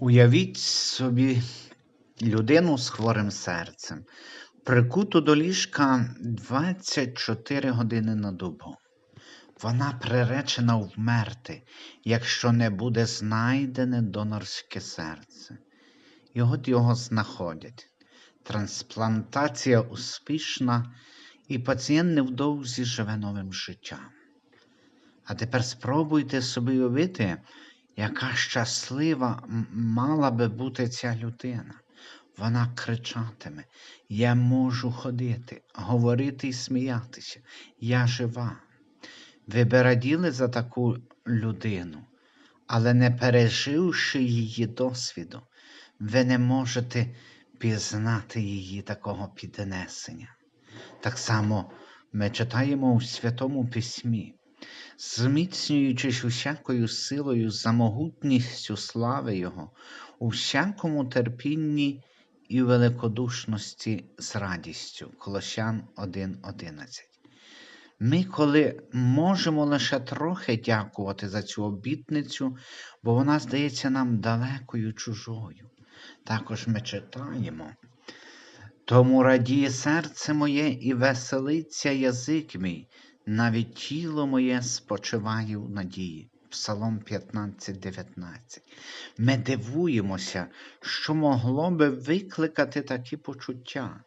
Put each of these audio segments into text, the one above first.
Уявіть собі людину з хворим серцем, прикуту до ліжка 24 години на добу. Вона приречена вмерти, якщо не буде знайдене донорське серце. І от його знаходять. Трансплантація успішна, і пацієнт невдовзі живе новим життям. А тепер спробуйте собі уявити, яка щаслива мала би бути ця людина. Вона кричатиме: Я можу ходити, говорити і сміятися, я жива. Ви б раділи за таку людину, але не переживши її досвіду, ви не можете пізнати її такого піднесення. Так само ми читаємо у Святому Письмі, зміцнюючись усякою силою за могутністю слави Його, у всякому терпінні і великодушності з радістю. Колосян 1.11. Ми, коли можемо лише трохи дякувати за цю обітницю, бо вона здається нам далекою чужою. Також ми читаємо. Тому радіє серце моє і веселиться язик мій, навіть тіло моє спочиває в надії. Псалом 15, 19. Ми дивуємося, що могло би викликати такі почуття.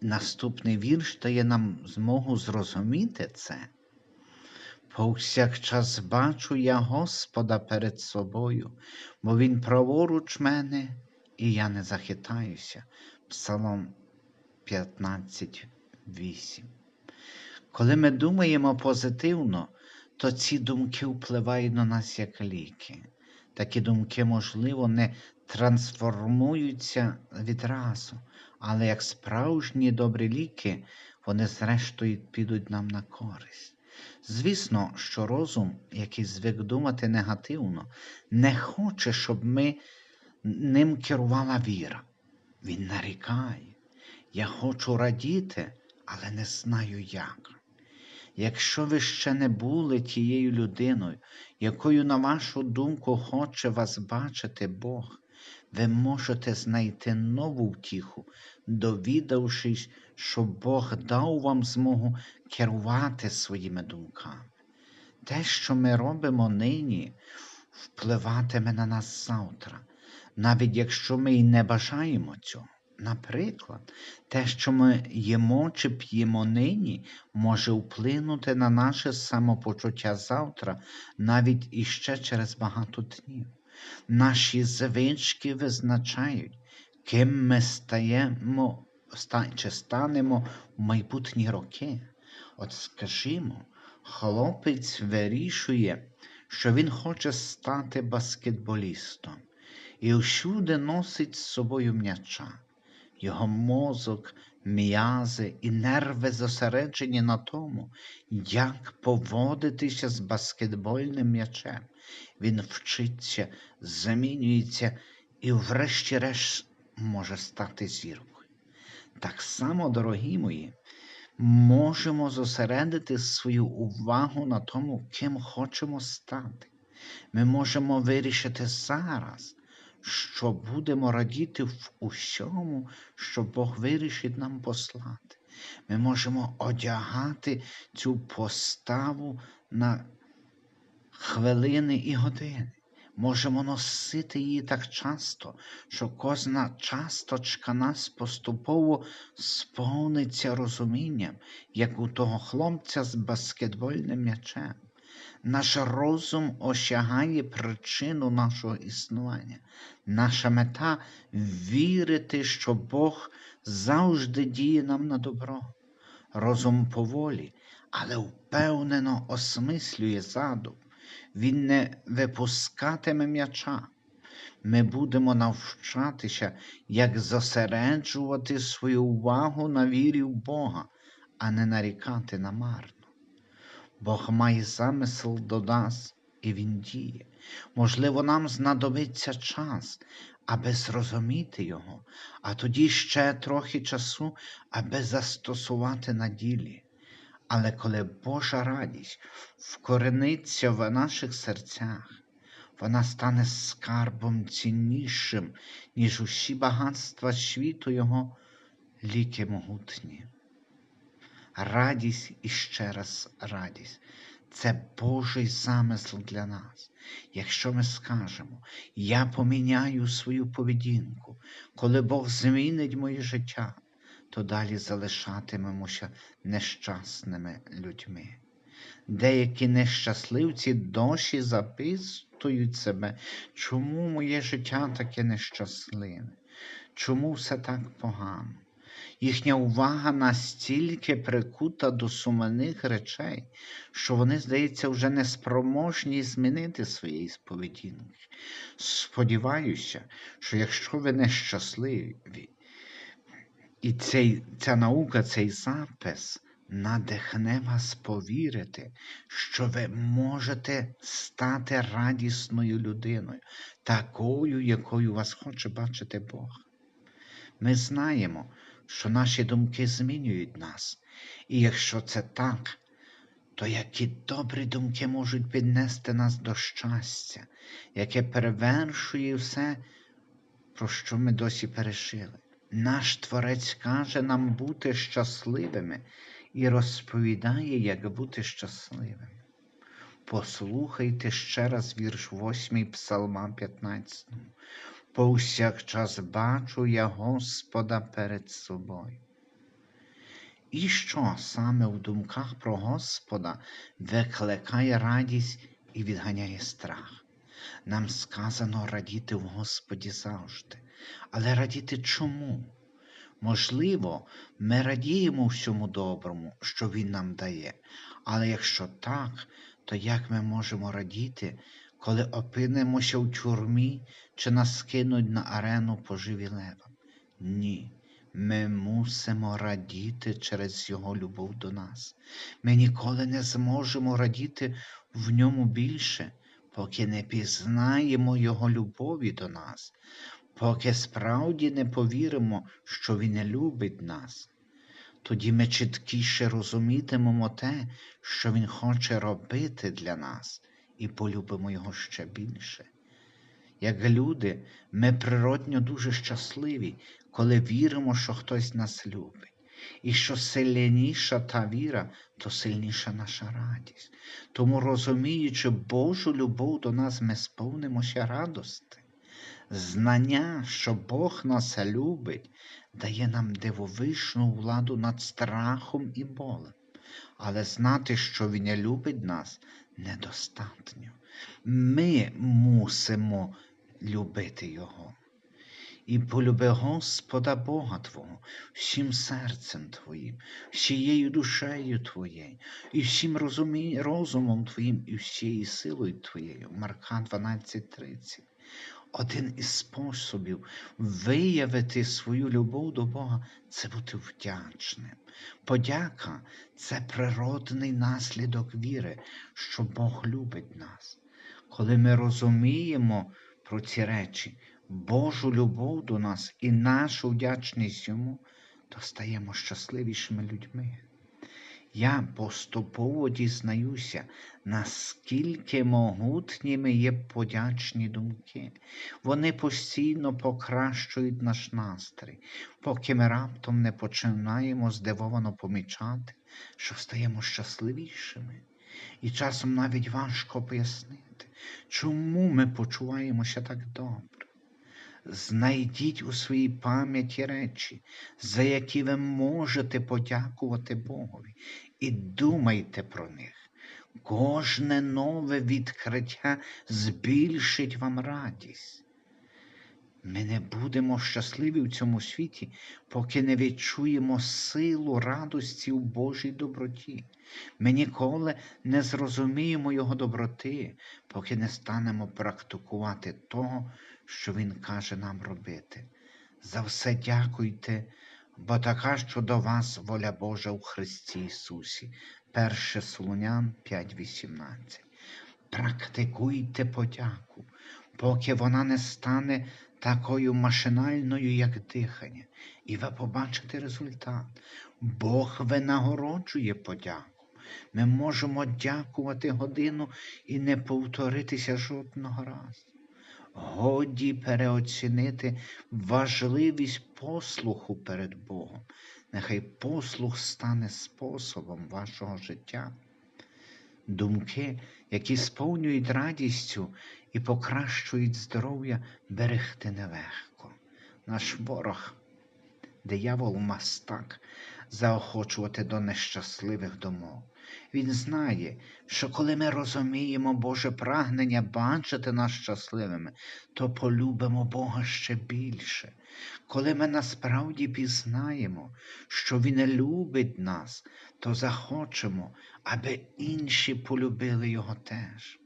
Наступний вірш дає нам змогу зрозуміти це. Повсякчас бачу я Господа перед собою, бо Він праворуч мене, і я не захитаюся. Псалом 15.8. Коли ми думаємо позитивно, то ці думки впливають на нас як ліки. Такі думки, можливо, не трансформуються відразу, але як справжні добрі ліки, вони зрештою підуть нам на користь. Звісно, що розум, який звик думати негативно, не хоче, щоб ми ним керувала віра. Він нарікає. Я хочу радіти, але не знаю як. Якщо ви ще не були тією людиною, якою, на вашу думку, хоче вас бачити Бог, ви можете знайти нову втіху, довідавшись, що Бог дав вам змогу керувати своїми думками. Те, що ми робимо нині, впливатиме на нас завтра, навіть якщо ми й не бажаємо цього. Наприклад, те, що ми їмо чи п'ємо нині, може вплинути на наше самопочуття завтра, навіть іще через багато днів. Наші звички визначають, ким ми стаємо чи станемо в майбутні роки. От скажімо, хлопець вирішує, що він хоче стати баскетболістом і всюди носить з собою м'яча. Його мозок, м'язи і нерви зосереджені на тому, як поводитися з баскетбольним м'ячем. Він вчиться, замінюється і, врешті-решт, може стати зіркою. Так само, дорогі мої, можемо зосередити свою увагу на тому, ким хочемо стати. Ми можемо вирішити зараз, що будемо радіти в усьому, що Бог вирішить нам послати. Ми можемо одягати цю поставу на хвилини і години. Можемо носити її так часто, що кожна часточка нас поступово сповниться розумінням, як у того хлопця з баскетбольним м'ячем. Наш розум осягає причину нашого існування. Наша мета вірити, що Бог завжди діє нам на добро. Розум поволі, але впевнено осмислює задум. Він не випускатиме м'яча. Ми будемо навчатися, як зосереджувати свою увагу на вірі в Бога, а не нарікати на марно. Бог має замисел до нас, і Він діє. Можливо, нам знадобиться час, аби зрозуміти Його, а тоді ще трохи часу, аби застосувати на ділі. Але коли Божа радість вкорениться в наших серцях, вона стане скарбом ціннішим, ніж усі багатства світу його ліки могутні. Радість і ще раз радість. Це Божий замисел для нас. Якщо ми скажемо, я поміняю свою поведінку, коли Бог змінить моє життя, то далі залишатимемося нещасними людьми. Деякі нещасливці досі запитують себе, чому моє життя таке нещасливе, чому все так погано. Їхня увага настільки прикута до сумних речей, що вони, здається, вже не спроможні змінити своєї поведінки. Сподіваюся, що якщо ви нещасливі, і цей, ця наука, цей запис надихне вас повірити, що ви можете стати радісною людиною, такою, якою вас хоче бачити Бог. Ми знаємо, що наші думки змінюють нас, і якщо це так, то які добрі думки можуть піднести нас до щастя, яке перевершує все, про що ми досі пережили. Наш Творець каже нам бути щасливими і розповідає, як бути щасливими. Послухайте ще раз вірш 8 Псалма 15. Повсякчас бачу я Господа перед собою. І що саме в думках про Господа викликає радість і відганяє страх? Нам сказано радіти в Господі завжди. Але радіти чому? Можливо, ми радіємо всьому доброму, що Він нам дає. Але якщо так, то як ми можемо радіти, коли опинимося в тюрмі чи нас кинуть на арену поживі лева? Ні. Ми мусимо радіти через Його любов до нас. Ми ніколи не зможемо радіти в ньому більше, поки не пізнаємо Його любові до нас, поки справді не повіримо, що Він любить нас. Тоді ми чіткіше розумітимемо те, що Він хоче робити для нас, і полюбимо Його ще більше. Як люди, ми природньо дуже щасливі, коли віримо, що хтось нас любить. І що сильніша та віра, то сильніша наша радість. Тому, розуміючи Божу любов до нас, ми сповнимося радости. Знання, що Бог нас любить, дає нам дивовишну владу над страхом і болем. Але знати, що Він любить нас, недостатньо. Ми мусимо любити Його. І полюби Господа Бога Твого всім серцем Твоїм, всією душею Твоєю, і всім розумі... розумом Твоїм, і всією силою Твоєю. Марка 12:30. Один із способів виявити свою любов до Бога це бути вдячним. Подяка це природний наслідок віри, що Бог любить нас. Коли ми розуміємо про ці речі, Божу любов до нас і нашу вдячність йому, то стаємо щасливішими людьми. Я поступово дізнаюся, наскільки могутніми є подячні думки. Вони постійно покращують наш настрій, поки ми раптом не починаємо здивовано помічати, що стаємо щасливішими. І часом навіть важко пояснити, чому ми почуваємося так добре. Знайдіть у своїй пам'яті речі, за які ви можете подякувати Богові, і думайте про них. Кожне нове відкриття збільшить вам радість. Ми не будемо щасливі в цьому світі, поки не відчуємо силу радості у Божій доброті. Ми ніколи не зрозуміємо Його доброти, поки не станемо практикувати того, що Він каже нам робити. За все дякуйте, бо така що до вас воля Божа у Христі Ісусі. 1 Солонян 5.18. Практикуйте подяку, поки вона не стане такою машинальною, як дихання, і ви побачите результат. Бог винагороджує подяку. Ми можемо дякувати годину і не повторитися жодного разу. Годі переоцінити важливість послуху перед Богом. Нехай послух стане способом вашого життя. Думки, які сповнюють радістю і покращують здоров'я, берегти нелегко. Наш ворог, диявол мастак, заохочувати до нещасливих домов. Він знає, що коли ми розуміємо Боже прагнення бачити нас щасливими, то полюбимо Бога ще більше. Коли ми насправді пізнаємо, що Він любить нас, то захочемо, аби інші полюбили Його теж.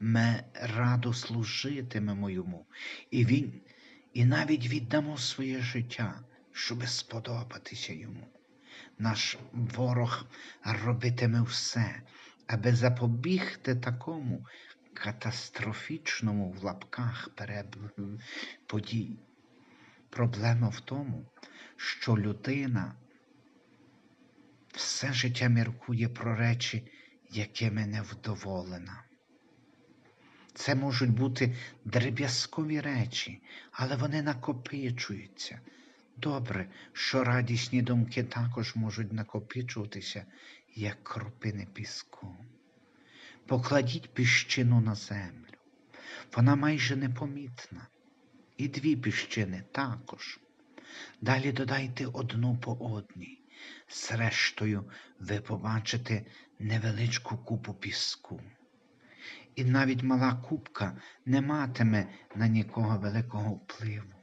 Ми радо служитимемо Йому, і, він, і навіть віддамо своє життя, щоби сподобатися Йому. Наш ворог робитиме все, аби запобігти такому катастрофічному в лапках подій. Проблема в тому, що людина все життя міркує про речі, якими не вдоволена. Це можуть бути дріб'язкові речі, але вони накопичуються. Добре, що радісні думки також можуть накопичуватися, як кропини піску. Покладіть піщину на землю. Вона майже непомітна. І дві піщини також. Далі додайте одну по одній. Зрештою, ви побачите невеличку купу піску. І навіть мала купка не матиме на нікого великого впливу.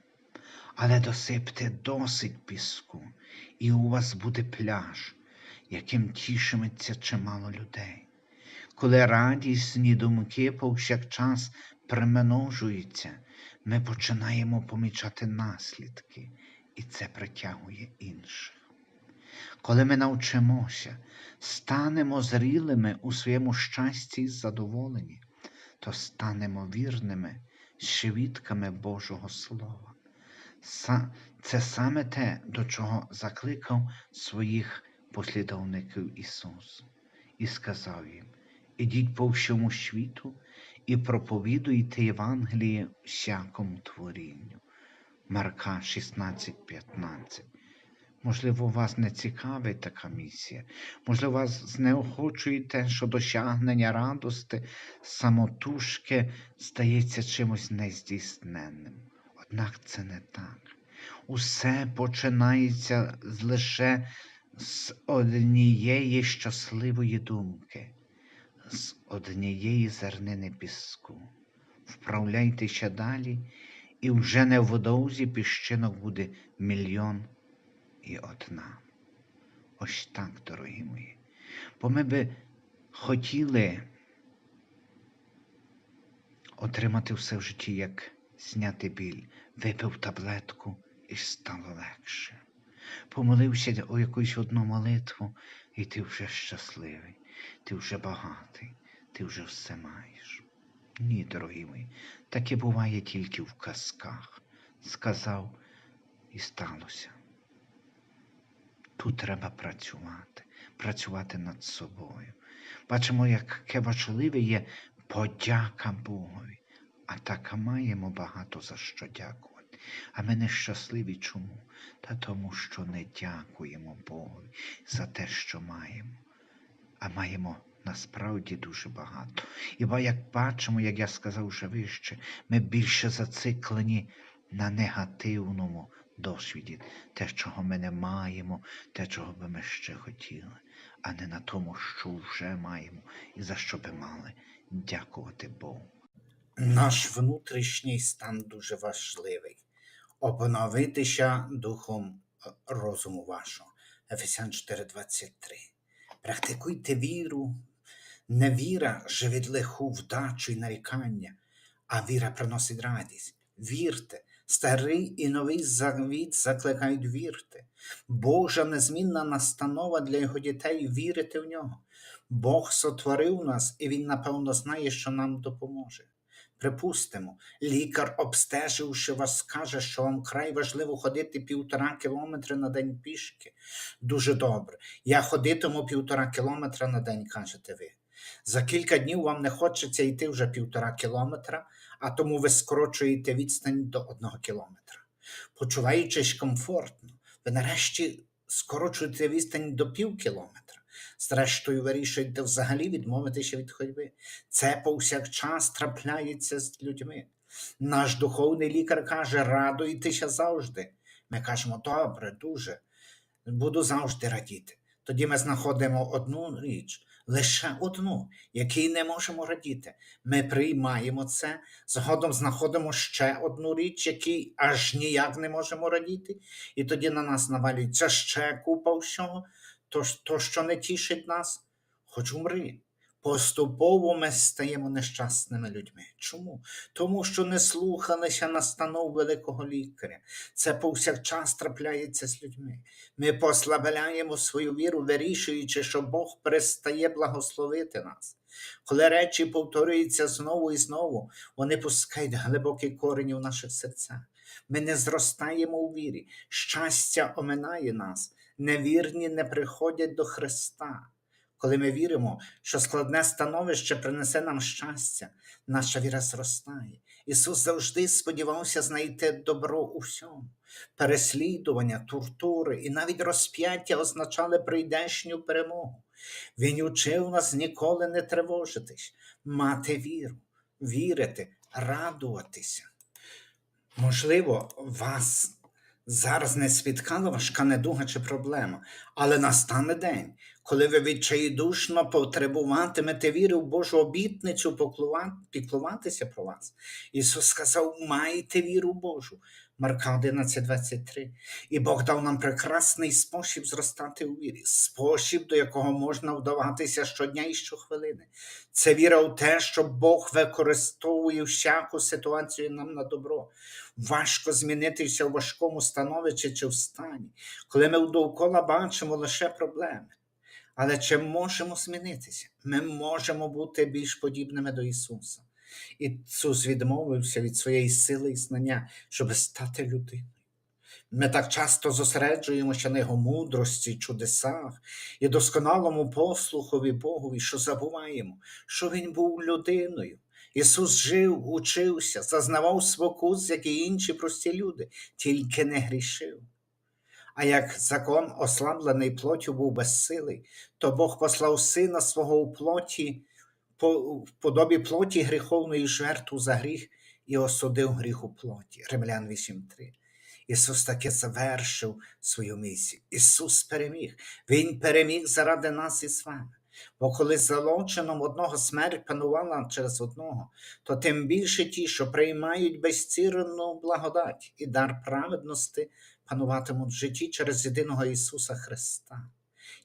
Але досипте досить піску, і у вас буде пляж, яким тішиметься чимало людей. Коли радісні думки повсякчас примножуються, ми починаємо помічати наслідки, і це притягує інших. Коли ми навчимося, станемо зрілими у своєму щасті і задоволенні, то станемо вірними свідками Божого Слова. Це саме те, до чого закликав своїх послідовників Ісус, і сказав їм: Ідіть по всьому світу і проповідуйте Євангеліє всякому творінню. Марка 16:15. Можливо, вас не цікавить така місія, можливо, вас знеохочує те, що досягнення радости, самотужки стається чимось нездійсненним. Однак це не так. Усе починається лише з однієї щасливої думки, з однієї зернини піску. Вправляйтеся далі, і вже невдовзі піщинок буде мільйон і одна. Ось так, дорогі мої. Бо ми би хотіли отримати все в житті, як зняти біль, випив таблетку і стало легше. Помолився у якусь одну молитву, і ти вже щасливий, ти вже багатий, ти вже все маєш. Ні, дорогі мої, таке буває тільки в казках. Сказав і сталося. Тут треба працювати, працювати над собою. Бачимо, яке важливе є подяка Богові, а так маємо багато за що дякувати. А ми нещасливі чому? Та тому, що не дякуємо Богові за те, що маємо, а маємо насправді дуже багато. І як бачимо, як я сказав вже вище, ми більше зациклені на негативному досвіді, те, чого ми не маємо, те, чого би ми ще хотіли, а не на тому, що вже маємо і за що би мали дякувати Богу. Наш внутрішній стан дуже важливий. Обновитися духом е, розуму вашого. Ефесян 4:23. Практикуйте віру. Не віра живить лиху вдачу і нарікання, а віра приносить радість. Вірте, старий і новий завіт закликають вірте. Божа незмінна настанова для його дітей вірити в нього. Бог сотворив нас, і Він, напевно, знає, що нам допоможе. Припустимо, лікар, обстеживши вас, скаже, що вам край важливо ходити півтора кілометри на день пішки. Дуже добре. Я ходитиму півтора кілометра на день, кажете ви. За кілька днів вам не хочеться йти вже півтора кілометра, а тому ви скорочуєте відстань до одного кілометра. Почуваючись комфортно, ви нарешті скорочуєте відстань до пів кілометра. Зрештою, вирішуєте взагалі відмовитися від ходьби. Це повсякчас трапляється з людьми. Наш духовний лікар каже, радуйтеся завжди. Ми кажемо, добре, дуже, буду завжди радіти. Тоді ми знаходимо одну річ, лише одну, якій не можемо радіти. Ми приймаємо це, згодом знаходимо ще одну річ, якій аж ніяк не можемо радіти, і тоді на нас навалюється ще купа всього, то, то що не тішить нас, хоч умри. Поступово ми стаємо нещасними людьми. Чому? Тому що не слухалися настанов великого лікаря. Це повсякчас трапляється з людьми. Ми послабляємо свою віру, вирішуючи, що Бог перестає благословити нас. Коли речі повторюються знову і знову, вони пускають глибокі корені в наших серцях. Ми не зростаємо у вірі, щастя оминає нас, невірні не приходять до Христа. Коли ми віримо, що складне становище принесе нам щастя, наша віра зростає. Ісус завжди сподівався знайти добро у всьому. Переслідування, тортури і навіть розп'яття означали прийдешню перемогу. Він учив нас ніколи не тривожитись, мати віру, вірити, радуватися. Можливо, вас зараз не спіткала важка недуга чи проблема, але настане день, коли ви відчайдушно потребуватимете віри в Божу обітницю піклуватися про вас. Ісус сказав: майте віру Божу. Марка 11:23. І Бог дав нам прекрасний спосіб зростати у вірі, спосіб, до якого можна вдаватися щодня і щохвилини. Це віра в те, що Бог використовує всяку ситуацію нам на добро. Важко змінитися в важкому становищі чи в стані, коли ми довкола бачимо лише проблеми. Але чи можемо змінитися? Ми можемо бути більш подібними до Ісуса. Ісус відмовився від своєї сили і знання, щоб стати людиною. Ми так часто зосереджуємося на його мудрості, чудесах і досконалому послухові Богові, що забуваємо, що Він був людиною. Ісус жив, учився, зазнавав спокус, як і інші прості люди, тільки не грішив. А як закон, ослаблений плоттю, був безсилий, то Бог послав сина свого у плоті, в подобі плоті гріховної жертву за гріх і осудив гріх у плоті. Римлян 8.3. Ісус таки завершив свою місію. Ісус переміг. Він переміг заради нас і з вами. Бо коли залоченом одного смерть панувала через одного, то тим більше ті, що приймають безцінну благодать і дар праведності, пануватимуть в житті через єдиного Ісуса Христа.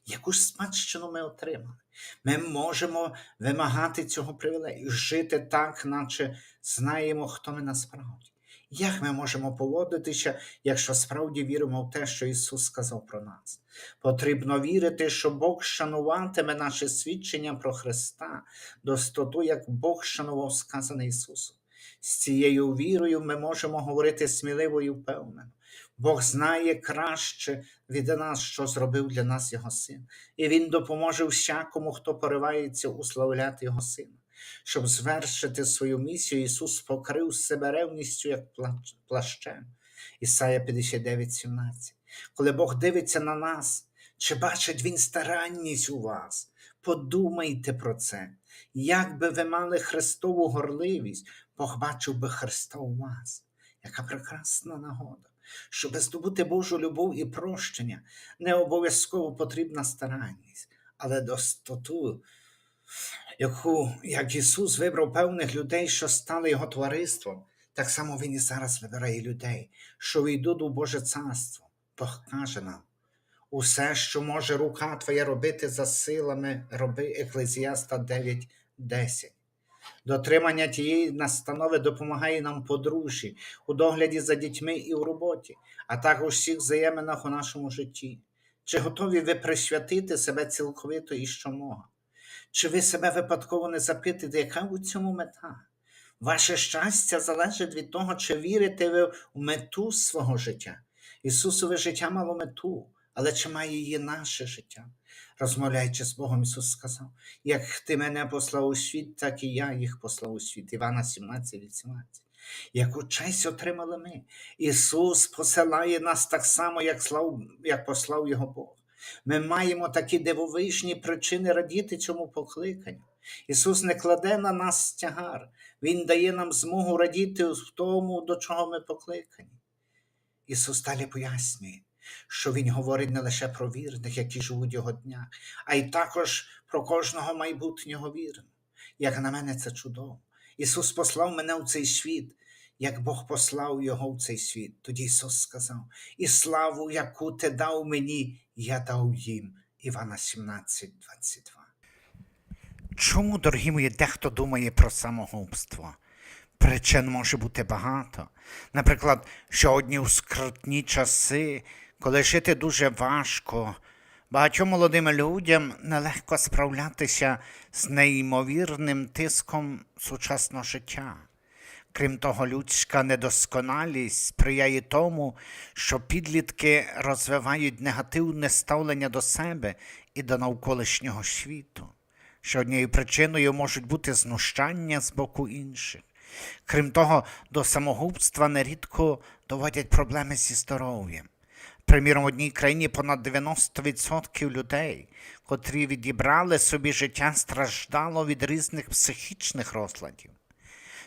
Яку ж спадщину ми отримали? Ми можемо вимагати цього привілею, жити так, наче знаємо, хто ми насправді. Як ми можемо поводитися, якщо справді віримо в те, що Ісус сказав про нас? Потрібно вірити, що Бог шануватиме наше свідчення про Христа, достоту, як Бог шанував сказане Ісусом. З цією вірою ми можемо говорити сміливо і впевнено. Бог знає краще від нас, що зробив для нас Його Син, і Він допоможе всякому, хто поривається уславляти Його Сина. Щоб звершити свою місію, Ісус покрив себе ревністю, як плащем. Ісая 59,17. Коли Бог дивиться на нас, чи бачить Він старанність у вас? Подумайте про це. Як би ви мали Христову горливість, Бог бачив би Христа у вас. Яка прекрасна нагода. Щоб здобути Божу любов і прощення, не обов'язково потрібна старанність, але достоту, яку, як Ісус вибрав певних людей, що стали Його товариством, так само Він і зараз вибирає людей, що війдуть у Боже Царство. Бог каже нам, усе, що може рука Твоя робити за силами, роби Еклезіаста 9.10. Дотримання тієї настанови допомагає нам подружжі, у догляді за дітьми і у роботі, а також всіх взаєминах у нашому житті. Чи готові ви присвятити себе цілковито і щомога? Чи ви себе випадково не запитаєте, яка у цьому мета? Ваше щастя залежить від того, чи вірите ви в мету свого життя. Ісусове життя мало мету, але чи має її наше життя? Розмовляючи з Богом, Ісус сказав: Як ти мене послав у світ, так і я їх послав у світ. Івана 17, 18. Яку честь отримали ми. Ісус посилає нас так само, як, слав, як послав Його Бог. Ми маємо такі дивовижні причини радіти цьому покликанню. Ісус не кладе на нас тягар, Він дає нам змогу радіти в тому, до чого ми покликані. Ісус далі пояснює, що Він говорить не лише про вірних, які живуть його дня, а й також про кожного майбутнього вірного. Як на мене, це чудово. Ісус послав мене у цей світ, як Бог послав його в цей світ. Тоді Ісус сказав: І славу, яку ти дав мені, я дав їм. Івана 17, 22. Чому, дорогі мої, дехто думає про самогубство? Причин може бути багато. Наприклад, сьогодні у скрутні часи, коли жити дуже важко, багатьом молодим людям нелегко справлятися з неймовірним тиском сучасного життя. Крім того, людська недосконалість сприяє тому, що підлітки розвивають негативне ставлення до себе і до навколишнього світу. Що однією причиною можуть бути знущання з боку інших. Крім того, до самогубства нерідко доводять проблеми зі здоров'ям. Приміром, в одній країні понад 90% людей, котрі відібрали собі життя, страждало від різних психічних розладів.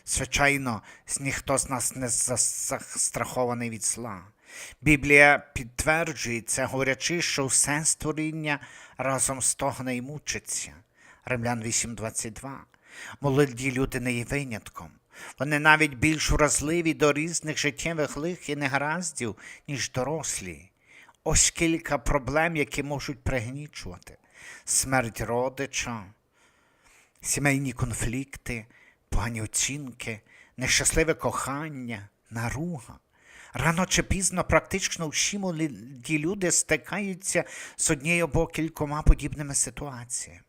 Звичайно, ніхто з нас не застрахований від зла. Біблія підтверджує це, говорячи, що все створіння разом стогне і мучиться. Римлян 8.22. Молоді люди не є винятком. Вони навіть більш вразливі до різних життєвих лих і негараздів, ніж дорослі. Ось кілька проблем, які можуть пригнічувати: смерть родича, сімейні конфлікти, погані оцінки, нещасливе кохання, наруга. Рано чи пізно практично всі молоді люди стикаються з однією або кількома подібними ситуаціями.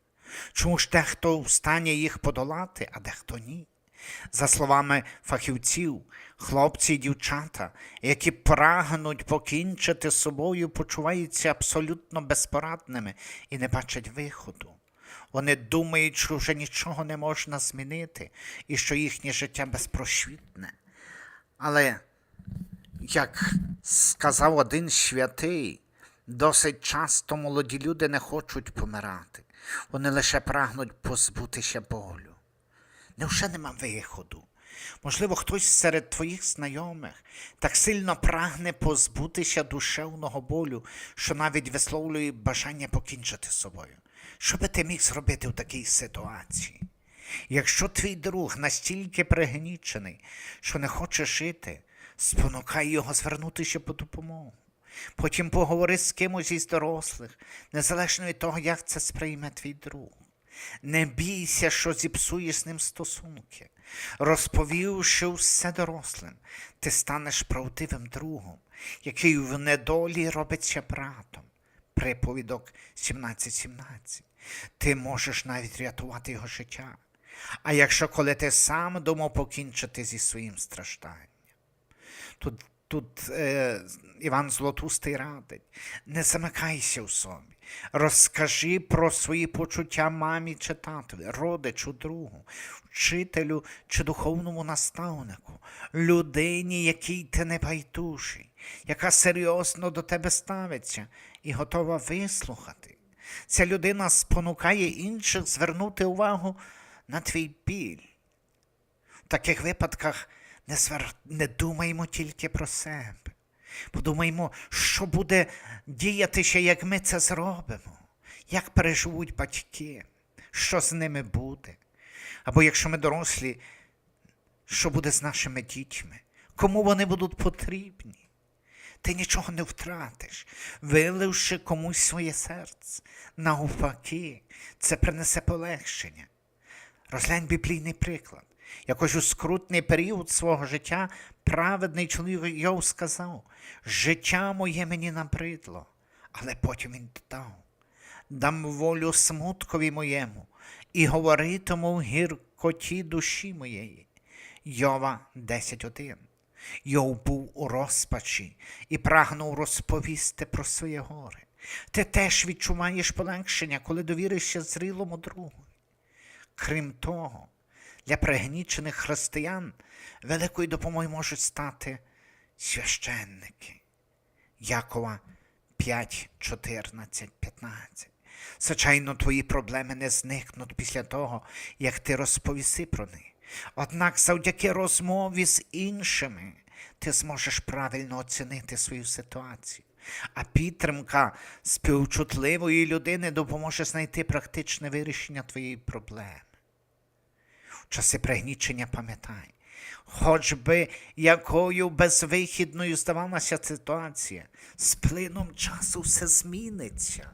Чому ж дехто в стані їх подолати, а дехто ні? За словами фахівців, хлопці і дівчата, які прагнуть покінчити з собою, почуваються абсолютно безпорадними і не бачать виходу. Вони думають, що вже нічого не можна змінити і що їхнє життя безпросвітне. Але, як сказав один святий, досить часто молоді люди не хочуть помирати. Вони лише прагнуть позбутися болю. Невже нема виходу? Можливо, хтось серед твоїх знайомих так сильно прагне позбутися душевного болю, що навіть висловлює бажання покінчити з собою. Що би ти міг зробити в такій ситуації? Якщо твій друг настільки пригнічений, що не хоче жити, спонукай його звернутися по допомогу. Потім поговори з кимось із дорослих, незалежно від того, як це сприйме твій друг. Не бійся, що зіпсуєш з ним стосунки. Розповівши все дорослим, ти станеш правдивим другом, який в недолі робиться братом. Приповідок 17.17. Ти можеш навіть рятувати його життя. А якщо коли ти сам думав покінчити зі своїм стражданням, тут Тут е, Іван Злотустий радить, не замикайся в собі, розкажи про свої почуття мамі чи татові, родичу, другу, вчителю чи духовному наставнику, людині, якій ти не байдужий, яка серйозно до тебе ставиться і готова вислухати. Ця людина спонукає інших звернути увагу на твій біль. В таких випадках не, свар... не думаємо тільки про себе. Подумаємо, що буде діятися, як ми це зробимо, як переживуть батьки, що з ними буде. Або якщо ми дорослі, що буде з нашими дітьми, кому вони будуть потрібні. Ти нічого не втратиш, виливши комусь своє серце. Навпаки, це принесе полегшення. Розглянь біблійний приклад. Якось у скрутний період свого життя праведний чоловік Йов сказав, життя моє мені набридло, але потім він додав, дам волю смуткові моєму і говоритиму в гіркоті душі моєї. Йова 10.1. Йов був у розпачі і прагнув розповісти про своє горе. Ти теж відчуваєш полегшення, коли довіришся зрілому другу. Крім того, для пригнічених християн великою допомогою можуть стати священники. Якова 5, 14, 15. Звичайно, твої проблеми не зникнуть після того, як ти розповіси про них. Однак завдяки розмові з іншими ти зможеш правильно оцінити свою ситуацію. А підтримка співчутливої людини допоможе знайти практичне вирішення твоєї проблеми. В часи пригнічення пам'ятай, хоч би якою безвихідною здавалася ситуація, з плином часу все зміниться.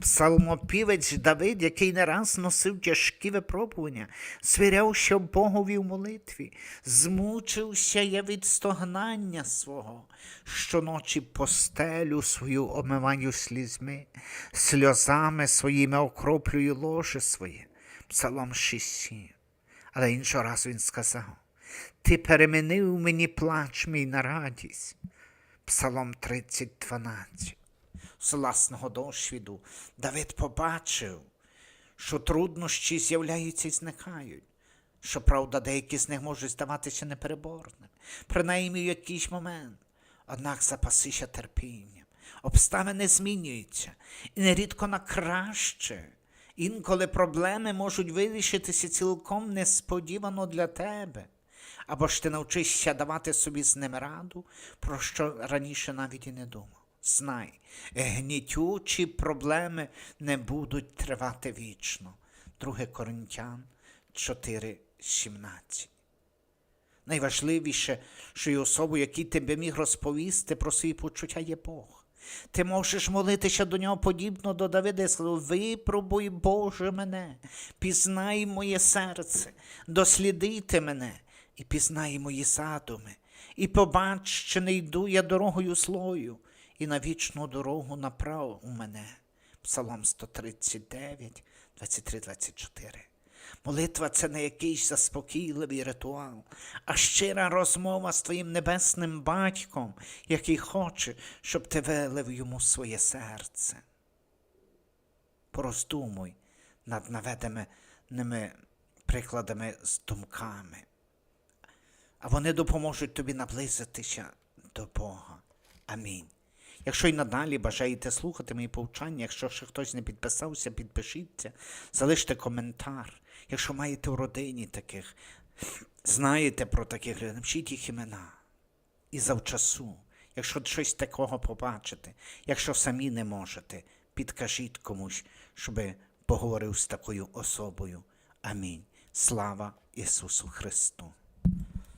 Псалмопівець Давид, який не раз носив тяжкі випробування, свірявся Богові в молитві, змучився я від стогнання свого. Щоночі постелю свою омиваю слізьми, сльозами своїми окроплюю ложе своє. Псалом 6. Але іншого разу він сказав: Ти перемінив мені плач мій на радість. Псалом 30, 12. З власного досвіду Давид побачив, що труднощі з'являються і зникають. Щоправда, деякі з них можуть здаватися непереборними, принаймні в якийсь момент. Однак запасися терпінням. Обставини змінюються, і нерідко на краще. Інколи проблеми можуть вирішитися цілком несподівано для тебе. Або ж ти навчишся давати собі з ними раду, про що раніше навіть і не думав. Знай, гнітючі проблеми не будуть тривати вічно. 2 Коринтян 4,17. Найважливіше, що й особу, який тебе міг розповісти про свої почуття, є Бог. Ти можеш молитися до нього подібно до Давида і сказав, випробуй, Боже, мене, пізнай моє серце, дослідити мене і пізнай мої задуми, і побач, чи не йду я дорогою злою, і на вічну дорогу направ у мене. Псалом 139, 23, 24. Молитва це не якийсь заспокійливий ритуал, а щира розмова з твоїм небесним батьком, який хоче, щоб ти велив йому своє серце. Пороздумуй над наведеними прикладами з думками, а вони допоможуть тобі наблизитися до Бога. Амінь. Якщо й надалі бажаєте слухати мої повчання, якщо ще хтось не підписався, підпишіться, залиште коментар. Якщо маєте в родині таких, знаєте про таких людей, напишіть їх імена. І завчасу, якщо щось такого побачите, якщо самі не можете, підкажіть комусь, щоб поговорив з такою особою. Амінь. Слава Ісусу Христу!